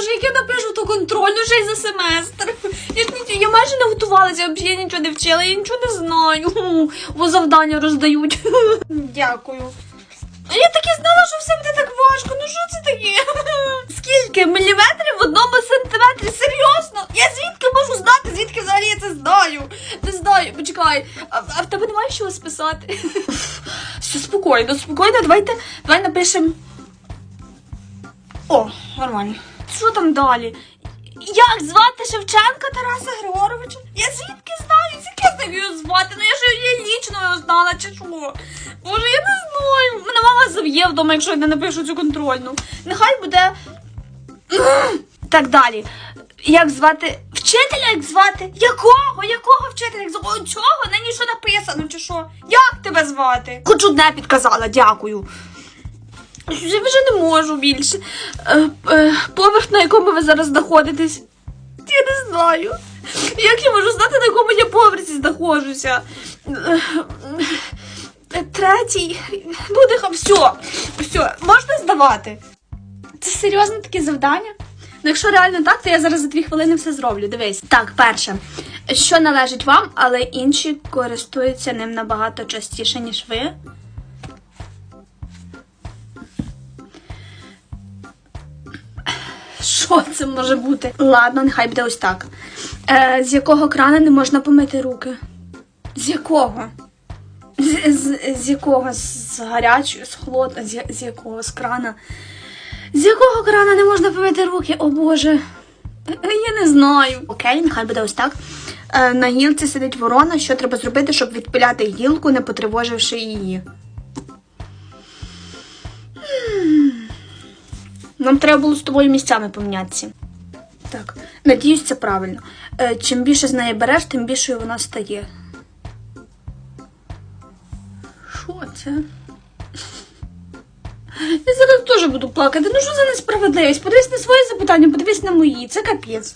боже, як я напишу ту контрольну вже й за семестр. Я, ж ні- я майже не готувалася, я взагалі нічого не вчила, я нічого не знаю. Бо завдання роздають. Дякую. А Я так і знала, що все буде так важко. Ну що це таке? Скільки? Міліметрів в одному сантиметрі? Серйозно? Я звідки можу знати? Звідки взагалі я це знаю? Не знаю, почекай. А, а в тебе немає чого списати? Все спокійно, спокійно. Давайте, давай напишемо. О, нормально. Що там далі? Як звати Шевченка Тараса Григоровича? Я звідки знаю? Звідки я знаю його звати? Ну я ж її лічно знала, чи що? Боже, я не знаю. Мене мама заб'є вдома, якщо я не напишу цю контрольну. Нехай буде. Так далі. Як звати вчителя, як звати? Якого? Якого вчителя? Як звати? Чого? На що написано, чи що? Як тебе звати? Хоч одне підказала, дякую. Я вже не можу більше. Е, е, поверх, на якому ви зараз знаходитесь? Я не знаю. Як я можу знати, на якому я поверсі знаходжуся? Е, Третій. Буде ха- все. Все, можна здавати. Це серйозно таке завдання? Ну, якщо реально так, то я зараз за дві хвилини все зроблю. Дивись. Так, перше, що належить вам, але інші користуються ним набагато частіше, ніж ви. Що це може бути? Ладно, нехай буде ось так. Е, з якого крана не можна помити руки? З якого? З, з, з якого? З гарячого, з холодного, з, з якого? З крана? З якого крана не можна помити руки? О Боже. Я не знаю. Окей, нехай буде ось так. Е, на гілці сидить ворона. Що треба зробити, щоб відпиляти гілку, не потривоживши її? Нам треба було з тобою місцями помінятися. Так, надіюсь, це правильно. Е, чим більше з неї береш, тим більшою вона стає. Що це? Я зараз теж буду плакати. Ну що за несправедливість? Подивись на свої запитання, подивись на мої. Це капець.